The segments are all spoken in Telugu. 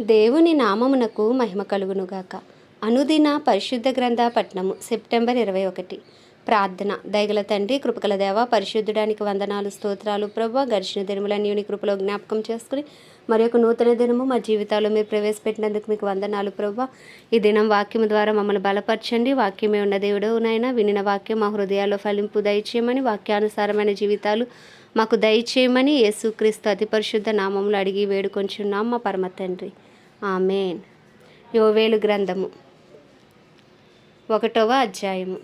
దేవుని నామమునకు మహిమ కలుగునుగాక. అనుదిన పరిశుద్ధ గ్రంథ పట్నము సెప్టెంబర్ ఇరవై ఒకటి. ప్రార్థన. దయగల తండ్రి కృపకల దేవ పరిశుద్ధుడానికి వందనాలు స్తోత్రాలు ప్రభు గడిచిన దినములన్నీ కృపలో జ్ఞాపకం చేసుకుని మరి యొక్క నూతన దినము మా జీవితాల్లో మీరు ప్రవేశపెట్టినందుకు మీకు వందనాలు ప్రభు. ఈ దినం వాక్యము ద్వారా మమ్మల్ని బలపరచండి. వాక్యమే ఉన్న దేవుడు నాయన. వినిన వాక్యం మా హృదయాల్లో ఫలింపు దయచేయమని వాక్యానుసారమైన జీవితాలు మాకు దయచేయమని యేసుక్రీస్తు అతి పరిశుద్ధ నామంలో అడిగి వేడుకొంచున్నాం మా పరమ తండ్రి. ఆమెన్. యోవేలు గ్రంథము ఒకటవ అధ్యాయము.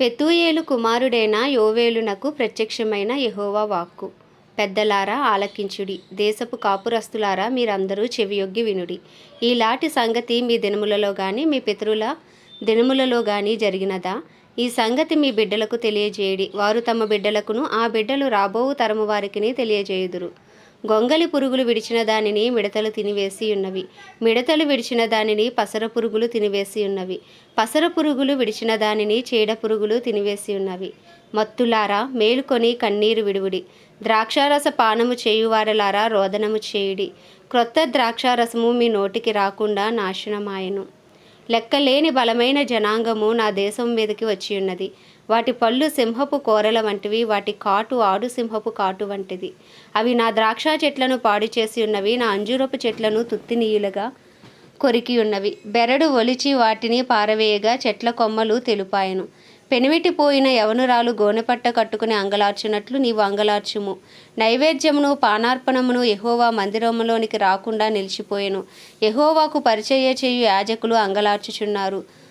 పెతూయేలు కుమారుడైన యోవేలునకు ప్రత్యక్షమైన యహోవా వాక్కు. పెద్దలారా ఆలకించుడి. దేశపు కాపురస్తులారా మీరందరూ చెవియొగ్గి వినుడి. ఈలాటి సంగతి మీ దినములలో కానీ మీ పితరుల దినములలో కానీ జరిగినదా? ఈ సంగతి మీ బిడ్డలకు తెలియజేయడి. వారు తమ బిడ్డలకును ఆ బిడ్డలు రాబోవు తరము వారికిని తెలియజేయుదురు. గొంగలి పురుగులు విడిచిన దానిని మిడతలు తినివేసి ఉన్నవి. మిడతలు విడిచిన దానిని పసర పురుగులు తినివేసి ఉన్నవి. పసర పురుగులు విడిచిన దానిని చీడ పురుగులు తినివేసి ఉన్నవి. మత్తులారా మేలుకొని కన్నీరు విడువుడి. ద్రాక్షారస పానము చేయువారలారా రోదనము చేయుడి. క్రొత్త ద్రాక్షారసము మీ నోటికి రాకుండా నాశనమాయను. లెక్కలేని బలమైన జనాంగము నా దేశం మీదకి వచ్చి ఉన్నది వాటి పళ్ళు సింహపు కోరల వంటివి వాటి కాటు ఆడు సింహపు కాటు వంటిది. అవి నా ద్రాక్ష చెట్లను పాడు చేసి ఉన్నవి నా అంజూరపు చెట్లను తుత్తినీయులుగా కొరికి ఉన్నవి. బెరడు ఒలిచి వాటిని పారవేయగా చెట్ల కొమ్మలు తెలుపాయను. పెనిమిటిపోయిన యవనురాలు గోనెపట్ట కట్టుకుని అంగలార్చినట్లు నీవు అంగలార్చుము. నైవేద్యమును పానార్పణమును ఎహోవా మందిరములోనికి రాకుండా నిలిచిపోయెను. ఎహోవాకు పరిచయ చేయు యాజకులు అంగలార్చుచున్నారు.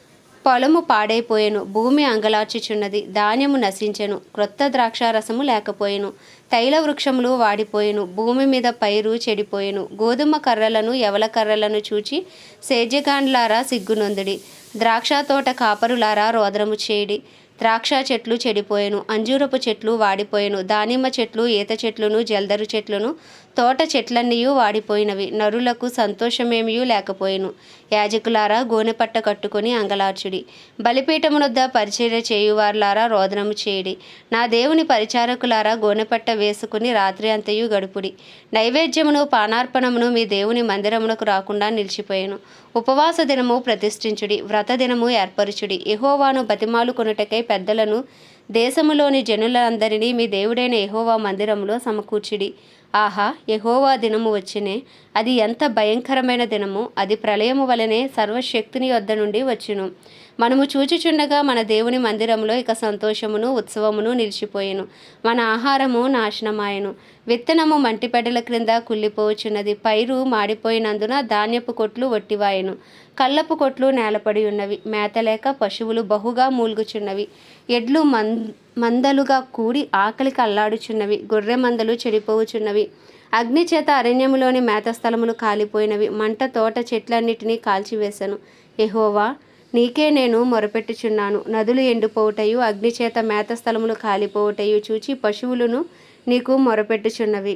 పొలము పాడైపోయెను భూమి అంగలార్చుచున్నది ధాన్యము నశించెను క్రొత్త ద్రాక్షారసము లేకపోయెను తైల వృక్షములు వాడిపోయెను భూమి మీద పైరు చెడిపోయెను గోధుమ కర్రలను ఎవల కర్రలను చూచి సేద్యగాండ్లారా సిగ్గునొందుడి ద్రాక్ష తోట కాపరులారా రోద్రము చేయుడి ద్రాక్ష చెట్లు చెడిపోయెను అంజూరపు చెట్లు వాడిపోయెను దానిమ్మ చెట్లు ఈత చెట్లును జల్దరు చెట్లును తోట చెట్లన్నీ వాడిపోయినవి. నరులకు సంతోషమేమీ లేకపోయెను. యాజకులారా గోనెపట్ట కట్టుకొని అంగలార్చుడి. బలిపీఠమునొద్ద పరిచర్య చేయువార్లారా రోదనము చేయుడి. నా దేవుని పరిచారకులారా గోనెపట్ట వేసుకుని రాత్రి అంతయు గడుపుడి. నైవేద్యమును పానార్పణమును మీ దేవుని మందిరమునకు రాకుండా నిలిచిపోయాను. ఉపవాస దినము ప్రతిష్ఠించుడి. వ్రత దినము ఏర్పరచుడి. ఎహోవాను బతిమాలు కొనుటకై పెద్దలను దేశములోని జనులందరినీ మీ దేవుడైన ఎహోవా మందిరములో సమకూర్చుడి. ఆహా యహోవా దినము వచ్చినే. అది ఎంత భయంకరమైన దినము. అది ప్రళయము వలనే సర్వశక్తిని వద్ద నుండి వచ్చును. మనము చూచుచుండగా మన దేవుని మందిరంలో ఇక సంతోషమును ఉత్సవమును నిలిచిపోయెను. మన ఆహారము నాశనమాయను. విత్తనము మంటిపెడల క్రింద కుళ్ళిపోవచ్చున్నది పైరు మాడిపోయినందున ధాన్యపు కొట్లు వట్టివాయెను కళ్ళపు కొట్లు నేలపడి ఉన్నవి. మేతలేక పశువులు బహుగా మూలుగుచున్నవి. ఎడ్లు మం మందలుగా కూడి ఆకలికి అల్లాడుచున్నవి గొర్రె మందలు చెడిపోవుచున్నవి. అగ్నిచేత అరణ్యములోని మేత స్థలములు కాలిపోయినవి. మంట తోట చెట్లన్నిటినీ కాల్చివేశాను ఎహోవా నీకే నేను మొరపెట్టుచున్నాను. నదులు ఎండిపోవుటయు అగ్నిచేత మేత స్థలములు కాలిపోవుటయు చూచి పశువులను నీకు మొరపెట్టుచున్నవి.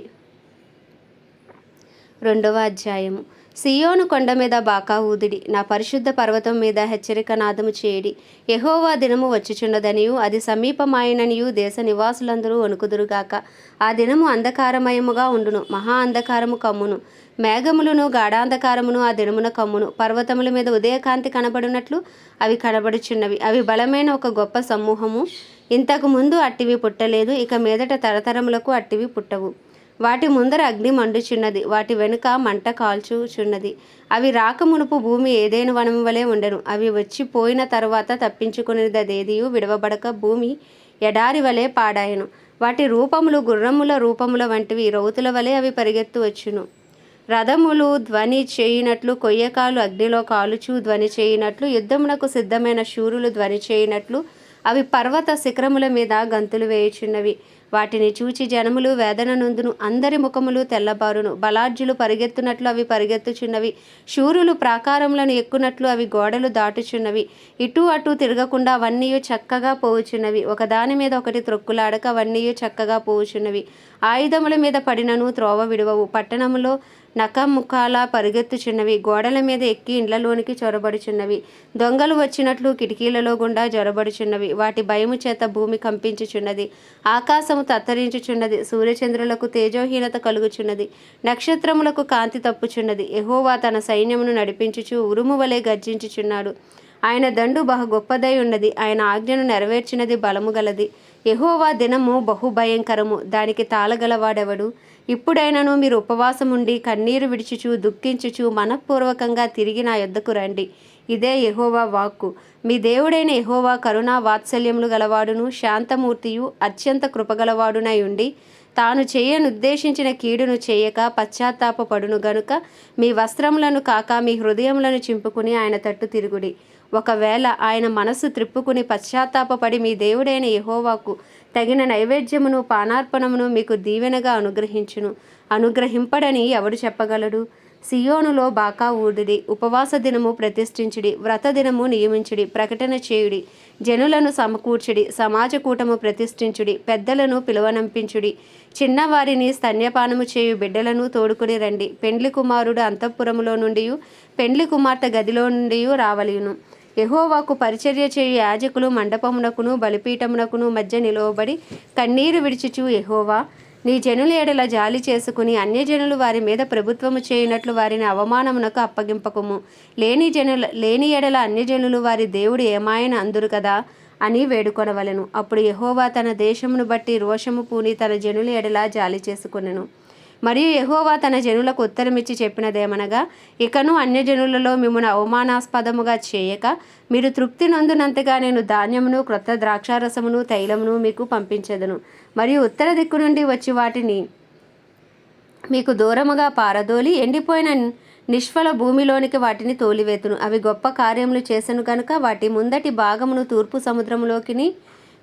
రెండవ అధ్యాయము. సియోను కొండ మీద బాకా ఊదిడి. నా పరిశుద్ధ పర్వతం మీద హెచ్చరిక నాదము చేయడి యహోవా దినము వచ్చుచున్నదనియు అది సమీపమాయననియు దేశ నివాసులందరూ వణుకుదురుగాక. ఆ దినము అంధకారమయముగా ఉండును మహా అంధకారము కమ్మును. మేఘములను గాఢాంధకారమును ఆ దినమున కమ్మును. పర్వతముల మీద ఉదయకాంతి కనబడినట్లు అవి కనబడుచున్నవి. అవి బలమైన ఒక గొప్ప సమూహము. ఇంతకు ముందు అట్టివి పుట్టలేదు ఇక మీదట తరతరములకు అట్టివి పుట్టవు. వాటి ముందర అగ్ని మండుచున్నది. వాటి వెనుక మంట కాల్చుచున్నది. అవి రాక మునుపు భూమి ఏదైనా వనం వలె ఉండను. అవి వచ్చి పోయిన తరువాత తప్పించుకునేదేదియు విడవబడక భూమి ఎడారి వలె పాడాయను. వాటి రూపములు గుర్రముల రూపముల వంటివి. రౌతుల వలె అవి పరిగెత్తు వచ్చును. రథములు ధ్వని చేయినట్లు కొయ్యకాలు అగ్నిలో కాలుచు ధ్వని చేయినట్లు యుద్ధమునకు సిద్ధమైన శూరులు ధ్వని చేయినట్లు అవి పర్వత శిఖరముల మీద గంతులు వేయుచున్నవి. వాటిని చూచి జనములు వేదన నందును. అందరి ముఖములు తెల్లబారును. బలార్జులు పరిగెత్తునట్లు అవి పరిగెత్తుచున్నవి. శూరులు ప్రాకారములను ఎక్కునట్లు అవి గోడలు దాటుచున్నవి. ఇటు అటు తిరగకుండా అవన్నీ చక్కగా పోవుచున్నవి. ఒకదాని మీద ఒకటి త్రొక్కులాడక అవన్నీ చక్కగా పోవుచున్నవి. ఆయుధముల మీద పడినను త్రోవ విడువవు. పట్టణములో నకముఖాల పరుగెత్తుచున్నవి గోడల మీద ఎక్కి ఇండ్లలోనికి చొరబడుచున్నవి. దొంగలు వచ్చినట్లు కిటికీలలో గుండా జొరబడుచున్నవి. వాటి భయము చేత భూమి కంపించుచున్నది. ఆకాశము తత్తరించుచున్నది. సూర్యచంద్రులకు తేజోహీనత కలుగుచున్నది. నక్షత్రములకు కాంతి తప్పుచున్నది. ఎహోవా తన సైన్యమును నడిపించుచు ఉరుము వలె గర్జించుచున్నాడు. ఆయన దండు బహు గొప్పదై ఉన్నది. ఆయన ఆజ్ఞను నెరవేర్చినది బలము గలది. ఎహోవా దినము బహుభయంకరము దానికి తాళగలవాడెవడు? ఇప్పుడైనను మీరు ఉపవాసముండి కన్నీరు విడిచుచు దుఃఖించుచు మనఃపూర్వకంగా తిరిగి నా యొద్దకు రండి. ఇదే ఎహోవా వాక్కు. మీ దేవుడైన ఎహోవా కరుణా వాత్సల్యములు గలవాడును శాంతమూర్తియు అత్యంత కృపగలవాడునై ఉండి తాను చేయనుద్దేశించిన కీడును చేయక పశ్చాత్తాపపడును గనుక మీ వస్త్రములను కాక మీ హృదయములను చింపుకుని ఆయన తట్టు తిరుగుడి. ఒకవేళ ఆయన మనస్సు త్రిప్పుకుని పశ్చాత్తాపపడి మీ దేవుడైన యహోవాకు తగిన నైవేద్యమును పానార్పణమును మీకు దీవెనగా అనుగ్రహించును. అనుగ్రహింపడని ఎవడు చెప్పగలడు? సియోనులో బాకా ఊడిడి ఉపవాస దినము ప్రతిష్ఠించుడి. వ్రత దినము నియమించుడి. ప్రకటన చేయుడి. జనులను సమకూర్చుడి. సమాజ కూటము ప్రతిష్ఠించుడి. పెద్దలను పిలువనంపించుడి. చిన్నవారిని స్తన్యపానము చేయు బిడ్డలను తోడుకుని రండి. పెండ్లి కుమారుడు అంతఃపురములో నుండి పెండ్లి కుమార్తె గదిలో నుండి రావలియును. యహోవాకు పరిచర్య చేయు యాజకులు మండపమునకును బలిపీఠమునకును మధ్య నిలువబడి కన్నీరు విడిచిచు యహోవా. నీ జనుల ఎడల జాలి చేసుకుని అన్యజనులు వారి మీద ప్రభుత్వము చేయునట్లు వారిని అవమానమునకు అప్పగింపకము. లేని జనుల లేని ఎడల అన్యజనులు వారి దేవుడు ఏమాయన అందురు కదా అని వేడుకొనవలెను. అప్పుడు యహోవా తన దేశమును బట్టి రోషము పూని తన జనుల ఎడల జాలి చేసుకొనెను. మరియు ఎహోవా తన జనులకు ఉత్తరమిచ్చి చెప్పినదేమనగా ఇకను అన్యజనులలో మిమ్మల్ని అవమానాస్పదముగా చేయక మీరు తృప్తి నందునంతగా నేను ధాన్యమును క్రొత్త ద్రాక్షారసమును తైలమును మీకు పంపించదను. మరియు ఉత్తర దిక్కు నుండి వచ్చి వాటిని మీకు దూరముగా పారదోలి ఎండిపోయిన నిష్ఫల భూమిలోనికి వాటిని తోలివేతును. అవి గొప్ప కార్యములు చేసెను కనుక వాటి ముందటి భాగమును తూర్పు సముద్రములోకిని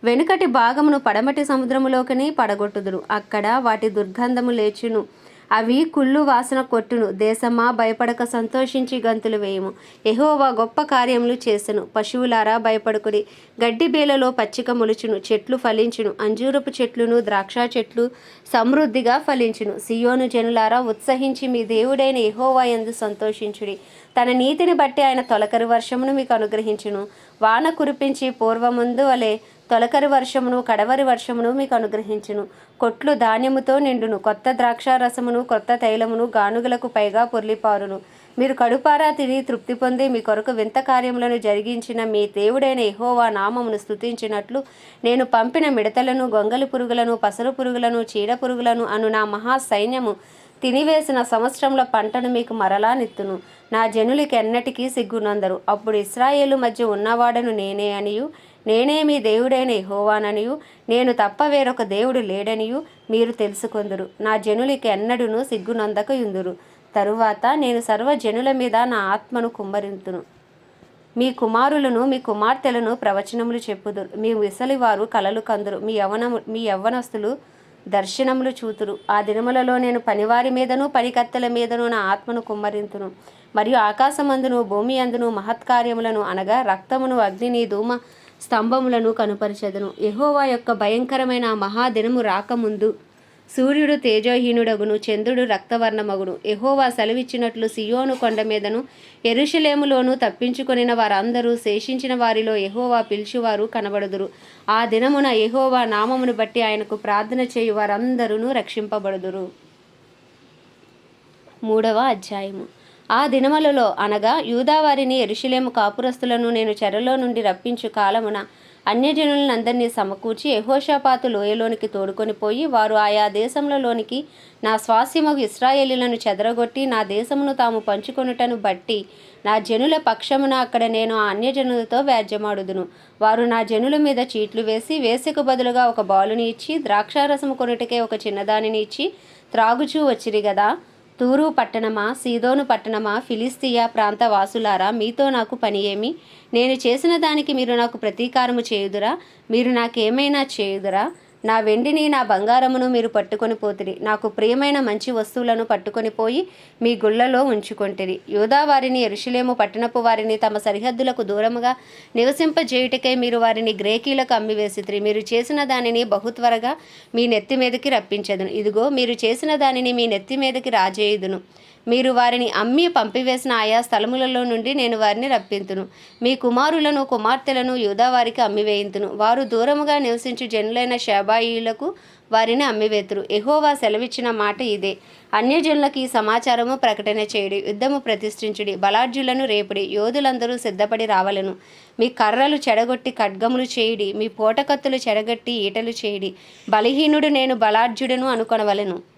వెనుకటి భాగమును పడమటి సముద్రములోకిని పడగొట్టుదురు. అక్కడ వాటి దుర్గంధము లేచును. అవి కుళ్ళు వాసన కొట్టును. దేశమా భయపడక సంతోషించి గంతులు వేయము. ఎహోవా గొప్ప కార్యములు చేసెను. పశువులారా భయపడుకుడి. గడ్డి బేలలో పచ్చిక మొలుచును. చెట్లు ఫలించును. అంజూరపు చెట్లును ద్రాక్ష చెట్లు సమృద్ధిగా ఫలించును. సియోను జనులారా ఉత్సహించి మీ దేవుడైన ఎహోవా యందు సంతోషించుడి. తన నీతిని బట్టి ఆయన తొలకరి వర్షమును మీకు అనుగ్రహించును. వాన కురిపించి పూర్వముందు వలె తొలకరి వర్షమును కడవరి వర్షమును మీకు అనుగ్రహించును. కొట్లు ధాన్యముతో నిండును. కొత్త ద్రాక్ష రసమును కొత్త తైలమును గానుగలకు పైగా పొర్లిపారును. మీరు కడుపారా తిని తృప్తి పొంది మీ కొరకు వింత కార్యములను జరిగించిన మీ దేవుడైన ఎహోవా నామమును స్థుతించినట్లు నేను పంపిన మిడతలను గొంగలి పురుగులను పసరు పురుగులను చీడ పురుగులను అను నా మహా సైన్యము తినివేసిన సంవత్సరంలో పంటను మీకు మరలా నెత్తును. నా జనులకి ఎన్నటికీ సిగ్గునందరు. అప్పుడు ఇస్రాయేలు మధ్య ఉన్నవాడను నేనే అనియు. నేనే మీ దేవుడైన యెహోవాననియు నేను తప్ప వేరొక దేవుడు లేడనియు మీరు తెలుసుకొందురు. నా జనులకి ఎన్నడును సిగ్గునందక ఇందురు తరువాత నేను సర్వ జనుల మీద నా ఆత్మను కుమ్మరింతును. మీ కుమారులను మీ కుమార్తెలను ప్రవచనములు చెప్పుదురు. మీ విసలివారు కలలు కందురు. మీ యవనము మీ యవ్వనస్తులు దర్శనములు చూతురు. ఆ దినములలో నేను పనివారి మీదను పనికత్తెల మీదను నా ఆత్మను కుమ్మరింతును. మరియు ఆకాశమందును భూమి అందును మహత్కార్యములను అనగా రక్తమును అగ్నిని ధూమ స్తంభములను కనుపరచెదను. యహోవా యొక్క భయంకరమైన మహాదినము రాకముందు సూర్యుడు తేజోహీనుడగును చంద్రుడు రక్తవర్ణమగును. ఎహోవా సెలవిచ్చినట్లు సియోను కొండ మీదను ఎరుషలేములోను తప్పించుకొనిన వారందరూ శేషించిన వారిలో ఎహోవా పిలుచువారు కనబడుదురు. ఆ దినమున ఎహోవా నామమును బట్టి ఆయనకు ప్రార్థన చేయు వారందరూ రక్షింపబడుదురు. మూడవ అధ్యాయము. ఆ దినములలో అనగా యూదావారిని ఎరుషులేము కాపురస్తులను నేను చెరలో నుండి రప్పించు కాలమున అన్యజనులందరినీ సమకూర్చి యహోషాపాతు లోయలోనికి తోడుకొని పోయి వారు ఆయా దేశంలోనికి నా స్వాస్యమగు ఇస్రాయేలీలను చెదరగొట్టి నా దేశమును తాము పంచుకొనుటను బట్టి నా జనుల పక్షమున అక్కడ నేను ఆ అన్యజనులతో వ్యాజ్యమాడుదును. వారు నా జనుల మీద చీట్లు వేసి వేసెకు బదులుగా ఒక బాలుని ఇచ్చి ద్రాక్షారసము కొనుటకే ఒక చిన్నదానిని ఇచ్చి త్రాగుచూ వచ్చిరి కదా తూరు పట్టణమా సీదోను పట్టణమా ఫిలిస్తియా ప్రాంత వాసులారా మీతో నాకు పని ఏమి? నేను చేసిన దానికి మీరు నాకు ప్రతీకారము చేయుదురా? మీరు నాకేమైనా చేయుదురా? నా వెండిని నా బంగారమును మీరు పట్టుకొని పోతిరి. నాకు ప్రియమైన మంచి వస్తువులను పట్టుకొని పోయి మీ గుళ్ళలో ఉంచుకొంటిరి. యోధా వారిని ఎరుషులేము పట్టణపు వారిని తమ సరిహద్దులకు దూరముగా నివసింపజేయుటకై మీరు వారిని గ్రేకీలకు అమ్మివేసిరి మీరు చేసిన దానిని బహు త్వరగా మీ నెత్తి మీదకి రప్పించదును. ఇదిగో మీరు చేసిన దానిని మీ నెత్తి మీదకి రాజేయుదును. మీరు వారిని అమ్మి పంపివేసిన ఆయా స్థలములలో నుండి నేను వారిని రప్పింతును. మీ కుమారులను కుమార్తెలను యూదావారికి అమ్మివేయింతును. వారు దూరముగా నివసించు జనులైన శాబాయిలకు వారిని అమ్మివేతురు. ఎహోవా సెలవిచ్చిన మాట ఇదే. అన్యజనులకు ఈ సమాచారము ప్రకటన చేయుడి యుద్ధము ప్రతిష్ఠించుడి బలాఢ్యులను రేపుడి యోధులందరూ సిద్ధపడి రావలను. మీ కర్రలు చెడగొట్టి ఖడ్గములు చేయుడి మీ పోటకత్తులు చెడగొట్టి ఈటలు చేయుడి. బలహీనుడు నేను బలాఢ్యుడను అనుకొనవలెను.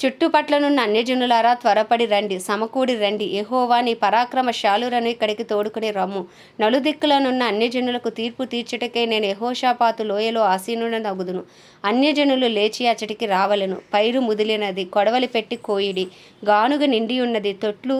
చుట్టుపట్లనున్న అన్యజనులారా త్వరపడి రండి సమకూడి రండి. ఎహోవా నీ పరాక్రమశాలురను ఇక్కడికి తోడుకుని రమ్ము. నలుదిక్కులనున్న అన్యజనులకు తీర్పు తీర్చుటకే నేను యెహోషాపాతు లోయలో ఆసీనుడనగుదును అన్యజనులు లేచి అచటికి రావలను. పైరు ముదిలినది కొడవలి పెట్టి కోయిడి. గానుగ నిండి ఉన్నది తొట్లు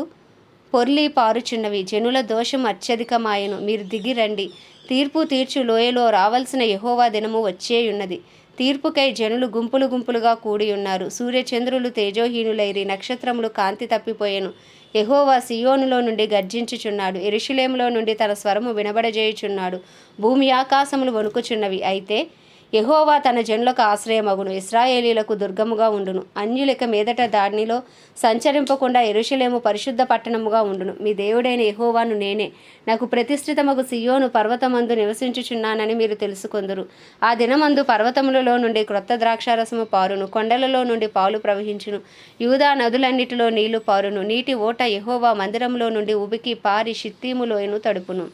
పొర్లి పారుచున్నవి. జనుల దోషం అత్యధికమాయను. మీరు దిగి రండి. తీర్పు తీర్చు లోయలో రావలసిన యహోవా దినము వచ్చేయున్నది. తీర్పుకై జనులు గుంపులు గుంపులుగా కూడి ఉన్నారు. సూర్యచంద్రులు తేజోహీనులైరి నక్షత్రములు కాంతి తప్పిపోయెను. యహోవా సియోనులో నుండి గర్జించుచున్నాడు. ఎరుషులేములో నుండి తన స్వరము వినబడజేయుచున్నాడు. భూమి ఆకాశములు వణుకుచున్నవి. అయితే యహోవా తన జనులకు ఆశ్రయమగును. ఇస్రాయేలీలకు దుర్గముగా ఉండును. అన్యులక మీదట దానిలో సంచరింపకుండా ఎరుషలేము పరిశుద్ధ పట్టణముగా ఉండును. మీ దేవుడైన యహోవాను నేనే. నాకు ప్రతిష్ఠితమగు సియోను పర్వతమందు నివసించుచున్నానని మీరు తెలుసుకొందురు. ఆ దినమందు పర్వతములలో నుండి క్రొత్త ద్రాక్షారసము పారును. కొండలలో నుండి పాలు ప్రవహించును. యూదా నదులన్నిటిలో నీళ్ళు పారును. నీటి ఓట యహోవా మందిరంలో నుండి ఉబికి పారి షిత్తీములోయను తడుపును.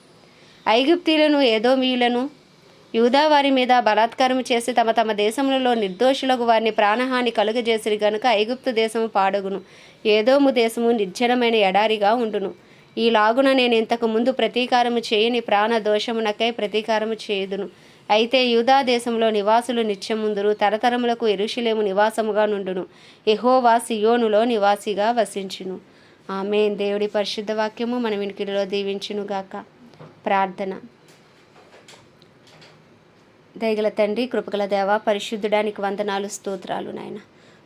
ఐగుప్తీలను ఏదోమీయులను యూదా వారి మీద బలాత్కారం చేసి తమ తమ దేశములలో నిర్దోషులకు వారిని ప్రాణహాని కలుగజేసిరి గనుక ఐగుప్తు దేశము పాడగును. ఏదోము దేశము నిర్జనమైన ఎడారిగా ఉండును. ఈ లాగున నేను ఇంతకు ముందు ప్రతీకారము చేయని ప్రాణ దోషమునకై ప్రతీకారము చేయుదును. అయితే యూదా దేశంలో నివాసులు నిత్యముందురు తరతరములకు ఎరుషులేము నివాసముగా నుండును. ఎహోవా సియోనులో నివాసిగా వసించును. ఆమె దేవుడి పరిశుద్ధ వాక్యము మన వినికిడిలో దీవించునుగాక. ప్రార్థన. దయగల తండ్రి కృపగల దేవ పరిశుద్ధుడానికి వందనాలు స్తోత్రాలు నాయన.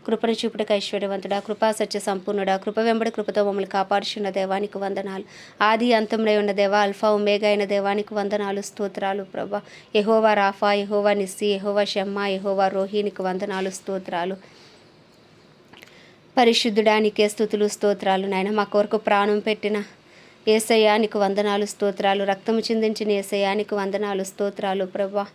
కృపను చూపుటకు ఐశ్వర్యవంతుడా కృపా సత్య సంపూర్ణుడా కృప వెంబడి కృపతో మమ్మల్ని కాపాడుచున్న దేవానికి వందనాలు. ఆది అంతంలో ఉన్న దేవ అల్ఫా ఉమేగా అయిన దేవానికి వందనాలు స్తోత్రాలు ప్రభా. ఎహోవా రాఫా ఎహోవా నిస్సి యహోవా షమ్మ ఎహోవా రోహిణికి వందనాలు స్తోత్రాలు. పరిశుద్ధుడానికే స్థుతులు స్తోత్రాలు నాయన. మా కొరకు ప్రాణం పెట్టిన ఏసయానికి వందనాలు స్తోత్రాలు. రక్తము చిందించిన ఏసయానికి వందనాలు స్తోత్రాలు ప్రభా.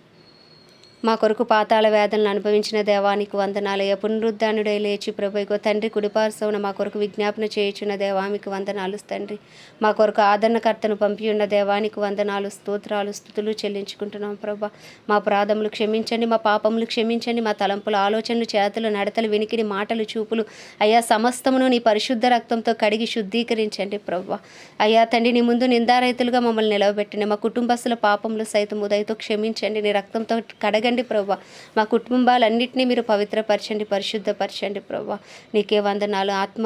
మా కొరకు పాతాళ వేదనలు అనుభవించిన దేవానికి వందనాలయ్య పునరుద్ధానుడై లేచి ప్రభు తండ్రి కుడిపార్సవున మా కొరకు విజ్ఞాపన చేయుచున్న దేవానికి వందనాలు తండ్రి. మా కొరకు ఆదరణకర్తను పంపి ఉన్న దేవానికి వందనాలు స్తోత్రాలు స్థుతులు చెల్లించుకుంటున్నాం ప్రభా. మా ప్రాధములు క్షమించండి మా పాపములు క్షమించండి మా తలంపులు ఆలోచనలు చేతలు నడతలు వినికిడి మాటలు చూపులు అయ్యా సమస్తమును నీ పరిశుద్ధ రక్తంతో కడిగి శుద్ధీకరించండి ప్రభా. అయ్యా తండ్రి నీ ముందు నిందారైతులుగా మమ్మల్ని నిలవబెట్టండి. మా కుటుంబస్తుల పాపములు సైతం ఉదయతో క్షమించండి. నీ రక్తంతో కడగ కడగండి ప్రభా మా కుటుంబాలన్నింటినీ మీరు పవిత్రపరచండి పరిశుద్ధపరచండి ప్రభా నీకే వందనాలు. ఆత్మ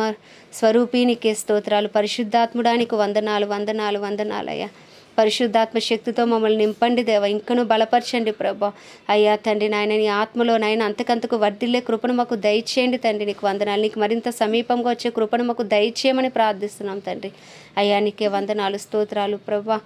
స్వరూపి నీకే స్తోత్రాలు. పరిశుద్ధాత్ముడానికి వందనాలు వందనాలు వందనాలయ్యా. పరిశుద్ధాత్మ శక్తితో మమ్మల్ని నింపండి దేవ. ఇంకను బలపరచండి ప్రభా అయ్యా తండ్రి నాయన నీ ఆత్మలో నాయన అంతకంతకు వర్ధిల్లే కృపను మాకు దయచేయండి తండ్రి. నీకు వందనాలు. నీకు మరింత సమీపంగా వచ్చే కృపను మాకు దయచేయమని ప్రార్థిస్తున్నాం తండ్రి. అయ్యా నీకే వందనాలు స్తోత్రాలు ప్రభా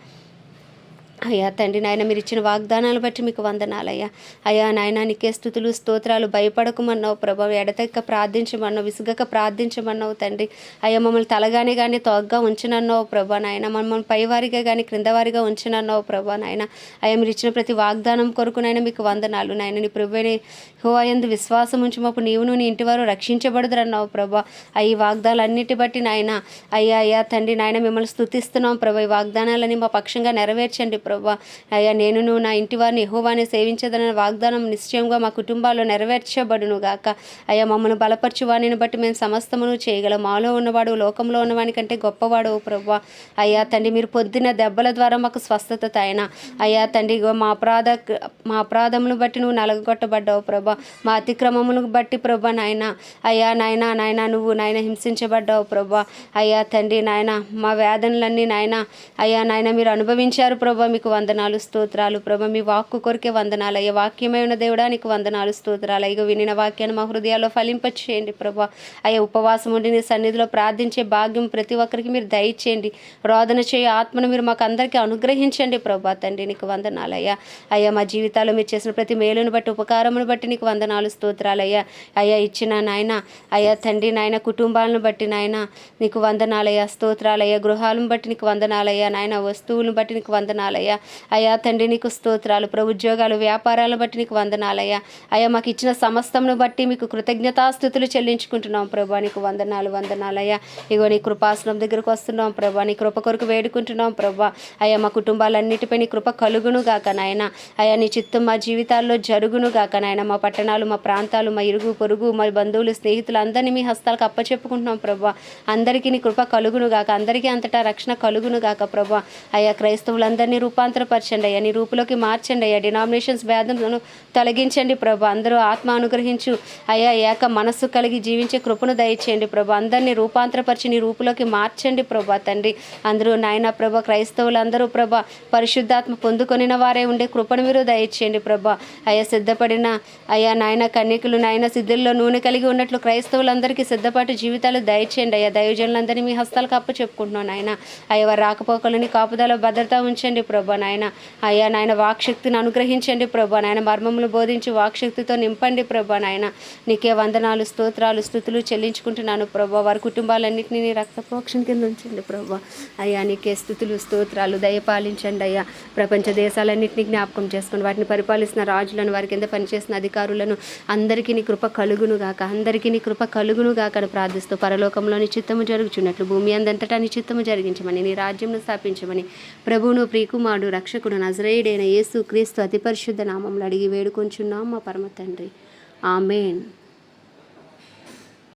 అయ్యా తండ్రి నాయన మీరు ఇచ్చిన వాగ్దానాలు బట్టి మీకు వందనాలయ్యా. అయ్యా నాయన నీకే స్థుతులు స్తోత్రాలు భయపడకమన్నావు ప్రభావ ఎడతెక్క ప్రార్థించమన్నావు విసుగక ప్రార్థించమన్నావు తండ్రి. అయ్యా మమ్మల్ని తలగానే కానీ తోగ్గా ఉంచనన్నావు ప్రభా నాయన. మమ్మల్ని పైవారిగా కానీ క్రిందవారిగా ఉంచనన్నావు ప్రభా నాయన. అయ్యా మీరు ఇచ్చిన ప్రతి వాగ్దానం కొరకునైనా మీకు వందనాలు నాయన. నీ ప్రభుని హోయందు విశ్వాసం ఉంచమప్పుడు నీవును నీ ఇంటి వారు రక్షించబడదురన్నావు ప్రభా. అయ్యి వాగ్దానాలన్నిటి బట్టి నాయన. అయ్యా అయ్యా తండ్రి నాయన మిమ్మల్ని స్థుతిస్తున్నాం ప్రభా. ఈ వాగ్దానాలని మా పక్షంగా నెరవేర్చండి ప్రభా. అయ్యా నేను నువ్వు నా ఇంటి వారిని ఎహోవాని సేవించదన్న వాగ్దానం నిశ్చయంగా మా కుటుంబాల్లో నెరవేర్చబడును గాక. అయ్యా మమ్మల్ని బలపరచువాణిని బట్టి మేము సమస్తమును చేయగలం. మాలో ఉన్నవాడు లోకంలో ఉన్నవాని కంటే గొప్పవాడు ఓ ప్రభా. అయ్యా తండ్రి మీరు పొద్దున్న దెబ్బల ద్వారా మాకు స్వస్థత తాయన. అయ్యా తండ్రి మా అపరాధ మా అపరాధమును బట్టి నువ్వు నలగొట్టబడ్డావు ప్రభా. మా అతిక్రమమును బట్టి ప్రభా నాయన. అయ్యా నాయన నాయన నువ్వు నాయన హింసించబడ్డావు ప్రభా. అయ్యా తండ్రి నాయన మా వేదనలన్నీ నాయన. అయ్యా నాయన మీరు అనుభవించారు ప్రభా మీకు వందనాలు స్తోత్రాలు. ప్రభ మీ వాక్కు కొరికే వందనాలు. అయ్యా వాక్యమై ఉన్న దేవుడానికి వందనాలు స్తోత్రాలు. అయ్యో వినిన వాక్యాన్ని మా హృదయాల్లో ఫలింపచేయండి ప్రభా. అయ్యా ఉపవాసం ఉండి నీ సన్నిధిలో ప్రార్థించే భాగ్యం ప్రతి ఒక్కరికి మీరు దయచేయండి. రోదన చేయ ఆత్మను మీరు మాకు అందరికీ అనుగ్రహించండి ప్రభా తండ్రి నీకు వందనాలు అయ్యా. అయ్యా మా జీవితాల్లో మీరు చేసిన ప్రతి మేలును బట్టి ఉపకారమును బట్టి నీకు వందనాలు స్తోత్రాలు అయ్యా. అయ్యా ఇచ్చిన నాయన అయ్యా తండ్రి నాయన కుటుంబాలను బట్టి నాయన నీకు వందనాలయ్యా స్తోత్రాలయ్యా గృహాలను బట్టి నీకు వందనాలయ్యా నాయన వస్తువులను బట్టి నీకు వందనాలయ్యా అయ్యా. తండ్రి నీకు స్తోత్రాలు. ప్రభు ఉద్యోగాలు వ్యాపారాలను బట్టి నీకు వందనాలయ్యా. అయ్యా మాకు ఇచ్చిన సమస్తంను బట్టి మీకు కృతజ్ఞతాస్థుతులు చెల్లించుకుంటున్నాం ప్రభా. నీకు వందనాలు వందనాలయ్యా. ఇగో నీ కృపాసనం దగ్గరకు వస్తున్నాం ప్రభా. నీ కృప కొరకు వేడుకుంటున్నాం ప్రభా. అయ్యా మా కుటుంబాలన్నిటిపై నీ కృప కలుగును గాక నాయన. అయ్యా నీ చిత్తం మా జీవితాల్లో జరుగును గాక నాయన. మా పట్టణాలు మా ప్రాంతాలు మా ఇరుగు పొరుగు మా బంధువులు స్నేహితులు అందరినీ మీ హస్తాలకు అప్పచెప్పుకుంటున్నాం ప్రభా. అందరికీ నీ కృప కలుగును గాక. అందరికీ అంతటా రక్షణ కలుగును గాక ప్రభా. అయ్యా క్రైస్తవులందరినీ రూప రూపాంతరపరచండి అయ్యా నీ రూపులోకి మార్చండి అయ్యా డినామినేషన్స్ భేదంను తొలగించండి ప్రభు. అందరూ ఆత్మ అనుగ్రహించు. అయ్యా ఏక మనస్సు కలిగి జీవించే కృపను దయచేయండి ప్రభు. అందరినీ రూపాంతరపరిచి నీ రూపులోకి మార్చండి ప్రభా తండ్రి. అందరూ నాయన ప్రభా క్రైస్తవులందరూ ప్రభా పరిశుద్ధాత్మ పొందుకొనిన వారే ఉండే కృపను మీరు దయచేయండి ప్రభా. అయ్యా సిద్ధపడిన అయ్యా నాయన కన్యకులు నాయన సిద్ధుల్లో నూనె కలిగి ఉన్నట్లు క్రైస్తవులందరికీ సిద్ధపాటు జీవితాలు దయచేయండి. అయ్యా దైవజనులందరినీ మీ హస్తాలకు అప్పు చెప్పుకుంటున్నాను నాయన. అయ్యా రాకపోకలని కాపుదల భద్రత ఉంచండి ప్రభు. నాయన. అయ్యా నాయన వాక్శక్తిని అనుగ్రహించండి ప్రభా నాయన. మర్మములు బోధించి వాక్శక్తితో నింపండి ప్రభా నాయన. నీకే వందనాలు స్తోత్రాలు స్థుతులు చెల్లించుకుంటున్నాను ప్రభా. వారి కుటుంబాలన్నింటినీ నీ రక్త కింద ఉంచండి ప్రభా. అయ్యా నీకే స్థుతులు స్తోత్రాలు దయపాలించండి అయ్యా. ప్రపంచ దేశాలన్నింటినీ జ్ఞాపకం చేసుకుని వాటిని పరిపాలిస్తున్న రాజులను వారి కింద పనిచేసిన అధికారులను అందరికీ నీ కృప కలుగును గాక. అందరికీ నీ కృప కలుగును గాక అని ప్రార్థిస్తూ పరలోకంలోని చిత్తము జరుగుచున్నట్లు భూమి అందంతటా నీ చిత్తము జరిగించమని నీ రాజ్యంను స్థాపించమని ప్రభువును ప్రియకుమారుడు రక్షకుడు నజరేయుడైన యేసు క్రీస్తు అతి పరిశుద్ధ నామంలో అడిగి వేడుకొంచున్నాం మా పరమ తండ్రి. ఆమెన్.